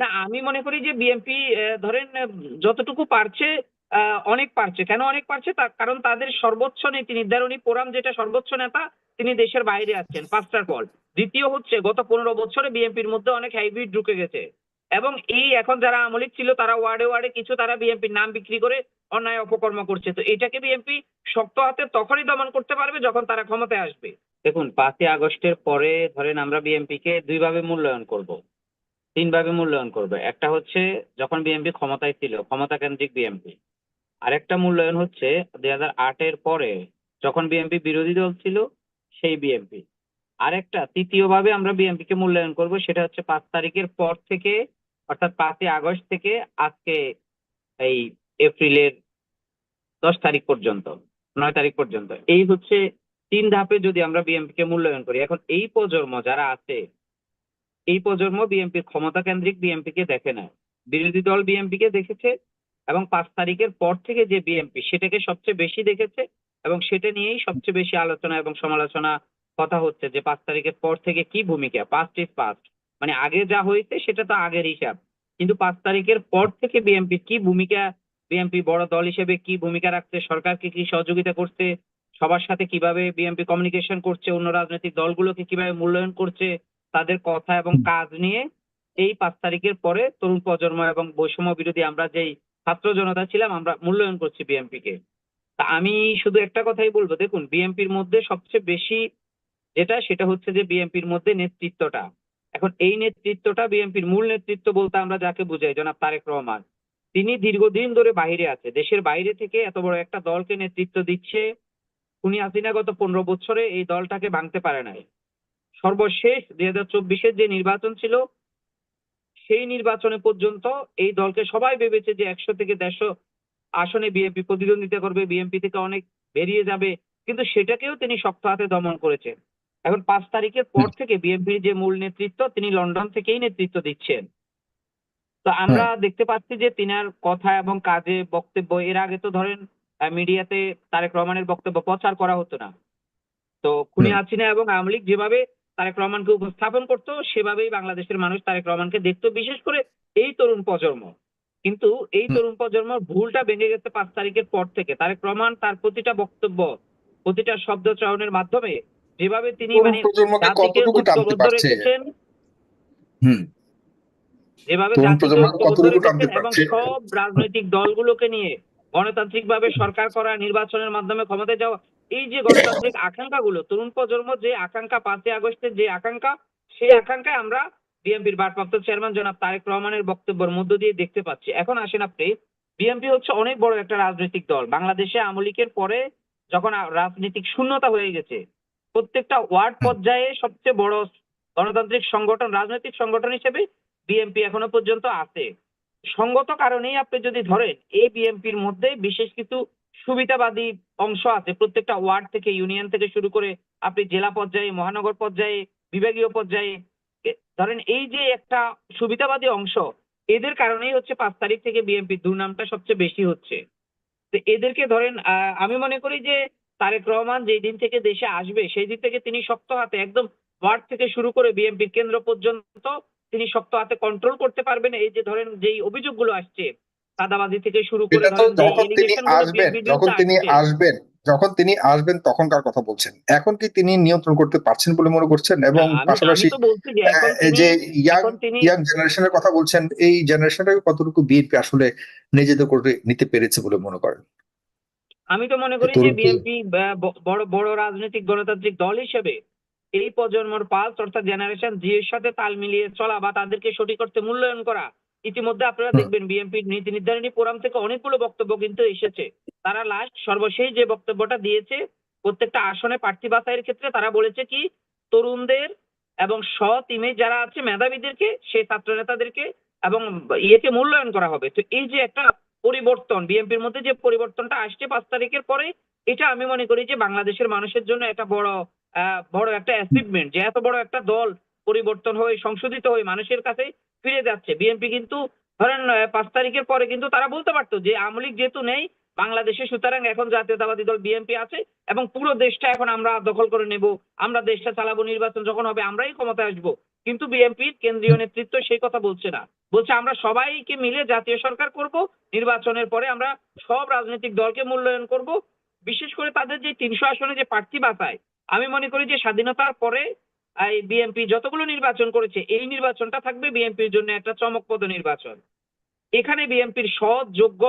না, আমি মনে করি যে বিএনপি ধরেন, যতটুকু পারছে অনেক পারছে। কেন অনেক পারছে? তার কারণ তাদের সর্বোচ্চ নীতি নির্ধারণী ফোরাম যেটা সর্বোচ্চ নেতা, তিনি দেশের বাইরে আছেন পাঁচটার পর দ্বিতীয় হচ্ছে, গত পনেরো বছরে বিএনপির মধ্যে অনেক হাইব্রিড ঢুকে গেছে। এবং এই এখন যারা আমলিক ছিল, তারা ওয়ার্ডে ওয়ার্ডে কিছু তারা বিএনপির নাম বিক্রি করে অন্যায় অপকর্ম করছে। তো এটাকে বিএনপি শক্ত হাতে তখনই দমন করতে পারবে যখন তারা ক্ষমতায় আসবে। দেখুন, পাঁচই আগস্টের পরে, ধরেন আমরা বিএনপি কে দুইভাবে মূল্যায়ন করব। তিনভাবে মূল্যায়ন করবে। একটা হচ্ছে যখন বিএনপি ক্ষমতায় ছিল ক্ষমতা কেন্দ্রিক বিএনপি আরেকটা মূল্যায়ন হচ্ছে দুই হাজার আটের পরে যখন বিএনপি বিরোধী দল ছিল, সেই বিএনপি আরেকটা, তৃতীয়ভাবে আমরা বিএনপি কে মূল্যায়ন করব, সেটা হচ্ছে পাঁচ তারিখের পর থেকে, অর্থাৎ পাঁচই আগস্ট থেকে আজকে এই এপ্রিলের দশ তারিখ পর্যন্ত, নয় তারিখ পর্যন্ত। এই হচ্ছে তিন ধাপে যদি আমরা বিএনপি কে মূল্যায়ন করি। এখন এই প্রজন্ম যারা আছে এই প্রজন্ম বিএনপির ক্ষমতা কেন্দ্রিক বিএনপি কে দেখে না বিরোধী দল বিএনপি কে দেখেছে এবং পাঁচ তারিখের পর থেকে যে বিএনপি সেটাকে সবচেয়ে বেশি দেখেছে এবং সেটা নিয়েই সবচেয়ে বেশি আলোচনা এবং সমালোচনা কথা হচ্ছে যে পাঁচ তারিখের পর থেকে কি ভূমিকা পাস্ট ইজ পাস্ট মানে আগে যা হয়েছে সেটা তো আগের হিসাব। কিন্তু পাঁচ তারিখের পর থেকে বিএনপি কি ভূমিকা বিএনপি বড় দল হিসেবে কি ভূমিকা রাখছে, সরকারকে কি সহযোগিতা করছে, সবার সাথে কীভাবে বিএনপি কমিউনিকেশন করছে, অন্য রাজনৈতিক দলগুলোকে কীভাবে মূল্যায়ন করছে তাদের কথা এবং কাজ নিয়ে এই পাঁচ তারিখের পরে তরুণ প্রজন্ম এবং বৈষম্য বিরোধী আমরা যেই ছাত্র জনতা ছিলাম আমরা মূল্যায়ন করছি বিএনপি কে তা আমি শুধু একটা কথাই বলব দেখুন বিএনপির মধ্যে সবচেয়ে বেশি যেটা সেটা হচ্ছে যে বিএনপির মধ্যে নেতৃত্বটা। এখন এই নেতৃত্বটা বিএনপির মূল নেতৃত্ব বলতে আমরা যাকে বুঝাই জনাব তারেক রহমান। তিনি দীর্ঘদিন ধরে বাইরে আছে। দেশের বাইরে থেকে এত বড় একটা দলকে নেতৃত্ব দিচ্ছে। উনি হাসিনা গত পনেরো বছরে এই দলটাকে ভাঙতে পারে নাই। সর্বশেষ দুই হাজার চব্বিশের যে নির্বাচন ছিল সেই নির্বাচনে পর্যন্ত এই দলকে সবাই ভেবেছে যে একশো থেকে দেড়শো আসনে বিএনপি প্রতিদ্বন্দ্বিতা করবে বিএনপি থেকে অনেক বেরিয়ে যাবে কিন্তু সেটাকেও তিনি শক্ত হাতে দমন করেছেন। এখন পাঁচ তারিখের পর থেকে বিএনপির যে মূল নেতৃত্ব তিনি লন্ডন থেকেই নেতৃত্ব দিচ্ছেন। তো আমরা দেখতে পাচ্ছি যে তিনার কথা এবং কাজে বক্তব্য এর আগে তো ধরেন মিডিয়াতে তারেক রহমানের বক্তব্য প্রচার করা হতো না। তো খুনি। হাসিনা এবং আওয়ামী লীগ যেভাবে তারেক রহমানকে উপস্থাপন করতো সেভাবেই বাংলাদেশের মানুষ তারেক রহমানকে দেখতো বিশেষ করে এই তরুণ প্রজন্ম। কিন্তু এই তরুণ প্রজন্মের ভুলটা ভেঙে গেছে পাঁচ তারিখের পর থেকে। তারেক রহমান তার প্রতিটা বক্তব্য প্রতিটা শব্দ চয়নের মাধ্যমে যেভাবে তিনি মানে রেখেছেন যেভাবে এবং সব রাজনৈতিক দলগুলোকে নিয়ে গণতান্ত্রিক ভাবে সরকার করা নির্বাচনের মাধ্যমে ক্ষমতায় যাওয়া এই যে গণতান্ত্রিক আকাঙ্ক্ষাগুলো, তরুণ প্রজন্ম যে আকাঙ্ক্ষা পাঁচই আগস্টের যে আকাঙ্ক্ষা, সেই আকাঙ্ক্ষায় আমরা বিএনপির ভারপ্রাপ্ত চেয়ারম্যান জনাব তারেক রহমানের বক্তব্যের মধ্য দিয়ে দেখতে পাচ্ছি। এখন আসেন আপনি, বিএনপি হচ্ছে অনেক বড় একটা রাজনৈতিক দল। বাংলাদেশে আওয়ামী লীগের পরে যখন রাজনৈতিক শূন্যতা হয়ে গেছে, প্রত্যেকটা ওয়ার্ড পর্যায়ে সবচেয়ে বড় গণতান্ত্রিক সংগঠন, রাজনৈতিক সংগঠন হিসেবে বিএনপি এখনও পর্যন্ত আছে। সঙ্গত কারণেই আপনি যদি ধরেন, এই বিএনপির মধ্যে বিশেষ কিছু সুবিধাবাদী অংশ আছে। প্রত্যেকটা ওয়ার্ড থেকে, ইউনিয়ন থেকে শুরু করে আপনি জেলা পর্যায়ে, মহানগর পর্যায়ে, বিভাগীয় পর্যায়ে ধরেন এই যে একটা সুবিধাবাদী অংশ, এদের কারণেই হচ্ছে পাঁচ তারিখ থেকে বিএনপি দুর্নামটা সবচেয়ে বেশি হচ্ছে। তো এদেরকে ধরেন আমি মনে করি যে তারেক রহমান যেই দিন থেকে দেশে আসবে, সেই দিন থেকে তিনি শক্ত হাতে একদম ওয়ার্ড থেকে শুরু করে বিএনপির কেন্দ্র পর্যন্ত তিনি শক্ত হাতে কন্ট্রোল করতে পারবেন। এই যে ধরেন যেই অভিযোগগুলো আসছে সাদাবাজি থেকে শুরু করে যখন তিনি আসবেন যখন তিনি আসবেন যখন তিনি আসবেন তখনকার কথা বলছেন। এখন কি তিনি নিয়ন্ত্রণ করতে পারছেন বলে মনে করছেন? এবং পাশাপাশি যে ইয়াং ইয়াং জেনারেশনের কথা বলছেন এই জেনারেশনটাকে কতটুকু বিএনপি আসলে নিজেদের করে নিতে পেরেছে বলে মনে করেন? আমি তো মনে করি যে বিএনপি বড় বড় রাজনৈতিক গণতান্ত্রিক দল হিসেবে এই প্রজন্মর পালস অর্থাৎ জেনারেশন জি এর সাথে তাল মিলিয়ে চলা বা তাদেরকে সঠিক অর্থে মূল্যায়ন করা ইতিমধ্যে আপনারা দেখবেন বিএনপির নীতি নির্ধারণী ফোরাম থেকে অনেকগুলো বক্তব্য কিন্তু এসেছে। তারা লাস্ট সর্বশেষ যে বক্তব্যটা দিয়েছে প্রত্যেকটা আসনে প্রার্থী বাছাইয়ের ক্ষেত্রে তারা বলেছে কি তরুণদের এবং সৎ ইমেজ যারা আছে মেধাবীদেরকে সেই ছাত্র নেতাদেরকে এবং ইয়েকে মূল্যায়ন করা হবে। তো এই যে একটা পরিবর্তন বিএনপির মধ্যে যে পরিবর্তনটা আসছে পাঁচ তারিখের পরে এটা আমি মনে করি যে বাংলাদেশের মানুষের জন্য একটা বড় আহ, বড় একটা অ্যাচিভমেন্ট যে এত বড় একটা দল পরিবর্তন হয়ে সংশোধিত হয়ে মানুষের কাছে ফিরে যাচ্ছে। বিএনপি কিন্তু ধরেন পাঁচ তারিখের পরে কিন্তু তারা বলতে পারতো যে আওয়ামী লীগ যেহেতু নেই, বাংলাদেশে, সুতরাং এখন জাতীয়তাবাদী দল বিএনপি আছে এবং পুরো দেশটা এখন আমরা দখল করে নেব। আমরা দেশটা চালাবো, নির্বাচন যখন হবে, আমরাই ক্ষমতায় আসব। কিন্তু বিএনপির কেন্দ্রীয় নেতৃত্ব সেই কথা বলছে না। বলছে, আমরা সবাইকে মিলে জাতীয় সরকার করব, নির্বাচনের পরে আমরা সব রাজনৈতিক দলকে মূল্যায়ন করব। বিশেষ করে তাদের যে তিনশো আসনে যে প্রার্থী বাছাই, আমি মনে করি যে স্বাধীনতার পরে এই বিএনপি যতগুলো নির্বাচন করেছে, এই নির্বাচনটা থাকবে বিএনপির জন্য একটা চমকপ্রদ নির্বাচন। এখানে বিএনপির সৎ, যোগ্য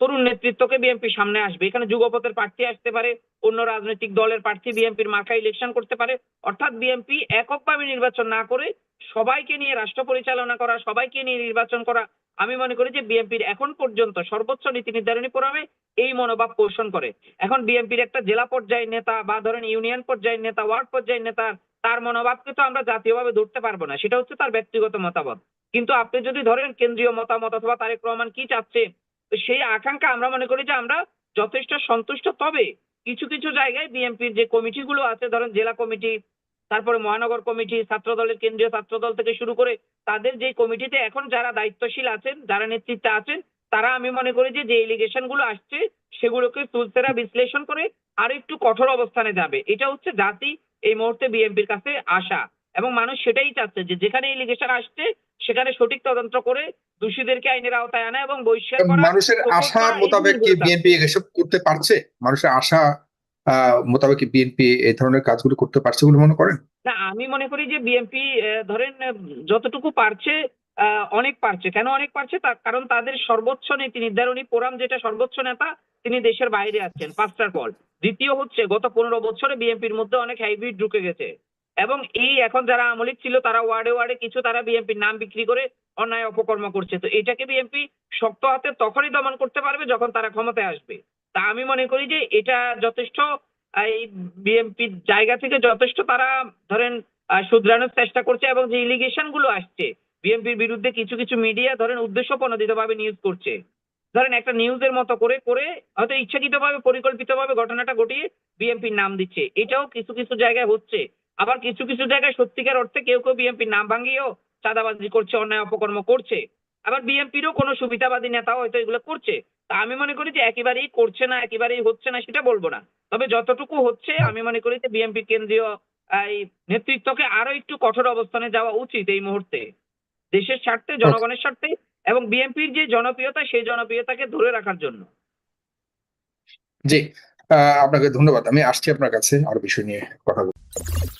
তরুণ নেতৃত্বকে বিএনপি সামনে আসবে। এখানে যুগপথের প্রার্থী আসতে পারে, অন্য রাজনৈতিক দলের প্রার্থী বিএনপির মার্কা ইলেকশন করতে পারে। অর্থাৎ বিএনপি এককভাবে নির্বাচন না করে সবাইকে নিয়ে রাষ্ট্র পরিচালনা করা, সবাইকে নিয়ে নির্বাচন করা, আমি মনে করি যে বিএনপির এখন পর্যন্ত সর্বোচ্চ নীতি নির্ধারণী ফোরামে এই মনোভাব পোষণ করে। এখন বিএনপির একটা জেলা পর্যায়ের নেতা বা ধরেন ইউনিয়ন পর্যায়ের নেতা, ওয়ার্ড পর্যায়ের নেতা তার মনোভাবকে তো আমরা জাতীয়ভাবে ধরতে পারব না, সেটা হচ্ছে তার ব্যক্তিগত মতামত। কিন্তু আপনি যদি ধরেন কেন্দ্রীয় মতামত অথবা তারেক রহমান কি চাচ্ছে সেই আকাঙ্ক্ষা আমরা মনে করি যে আমরা যথেষ্ট সন্তুষ্ট। তবে কিছু কিছু জায়গায় বিএনপির যে কমিটিগুলো আছে, ধরেন জেলা কমিটি, তারপরে মহানগর কমিটি ছাত্র দলের কেন্দ্রীয় ছাত্র দল থেকে শুরু করে তাদের যে কমিটিতে এখন যারা দায়িত্বশীল আছেন, যারা নেতৃত্বে আছেন, তারা আমি মনে করি যে যে এলিগেশনগুলো আসছে, সেগুলোকে তুলসেরা বিশ্লেষণ করে আর একটু কঠোর অবস্থানে যাবে। এটা হচ্ছে জাতি এই মুহূর্তে বিএনপির কাছে আশা এবং মানুষ সেটাই চাচ্ছে যে যেখানে এলিগেশন আসছে সেখানে সঠিক তদন্ত করে দোষীদেরকে আইনের আওতায় আনা এবং বহিষ্কার করা মানুষের আশা মোতাবেক কি বিএনপি এসব করতে পারছে? মানুষের আশা আহ মোতাবেক কি বিএনপি এই ধরনের কাজগুলো করতে পারছে বলে মনে করেন? না আমি মনে করি যে বিএনপি ধরেন যতটুকু পারছে অনেক পারছে। কেন অনেক পারছে? তার কারণ তাদের সর্বোচ্চ নীতি নির্ধারণী ফোরাম যেটা সর্বোচ্চ নেতা, তিনি দেশের বাইরে আছেন পাঁচটার পর দ্বিতীয় হচ্ছে, গত পনেরো বছরে বিএনপির মধ্যে অনেক হাইব্রিড ঢুকে গেছে। এবং এই এখন যারা আমলিক ছিল, তারা ওয়ার্ডে ওয়ার্ডে কিছু তারা বিএনপির নাম বিক্রি করে অন্যায় অপকর্ম করছে। তো এটাকে বিএনপি শক্ত হাতে তখনই দমন করতে পারবে যখন তারা ক্ষমতায় আসবে। তা আমি মনে করি যে এটা যথেষ্ট এই বিএনপির জায়গা থেকে যথেষ্ট তারা ধরেন শুধরানোর চেষ্টা করছে এবং যে ইলিগেশনগুলো আসছে বিএনপির বিরুদ্ধে কিছু কিছু মিডিয়া ধরেন উদ্দেশ্য প্রণোদিতভাবে নিউজ করছে। ধরেন একটা নিউজের মতো করে করে হয়তো ইচ্ছাকৃতভাবে, পরিকল্পিতভাবে ঘটনাটা ঘটিয়ে বিএনপির নাম দিচ্ছে। এটাও কিছু কিছু জায়গায় হচ্ছে। আবার কিছু কিছু জায়গায় সত্যিকার অর্থে কেউ কেউ বিএনপির নাম ভাঙিয়েও চাঁদাবাজি করছে, অন্যায় অপকর্ম করছে। আবার বিএনপিরও কোনো সুবিধাবাদী নেতাও হয়তো এগুলো করছে। তা আমি মনে করি যে একেবারেই করছে না, একেবারেই হচ্ছে না সেটা বলব না। তবে যতটুকু হচ্ছে, আমি মনে করি যে বিএনপি কেন্দ্রীয় এই নেতৃত্বকে আরও একটু কঠোর অবস্থানে যাওয়া উচিত এই মুহূর্তে। দেশের স্বার্থে জনগণের স্বার্থে এবং বিএনপির যে জনপ্রিয়তা সেই জনপ্রিয়তাকে ধরে রাখার জন্য। জি আহ আপনাকে ধন্যবাদ। আমি আসছি আপনার কাছে আর বিষয় নিয়ে কথা বলতে।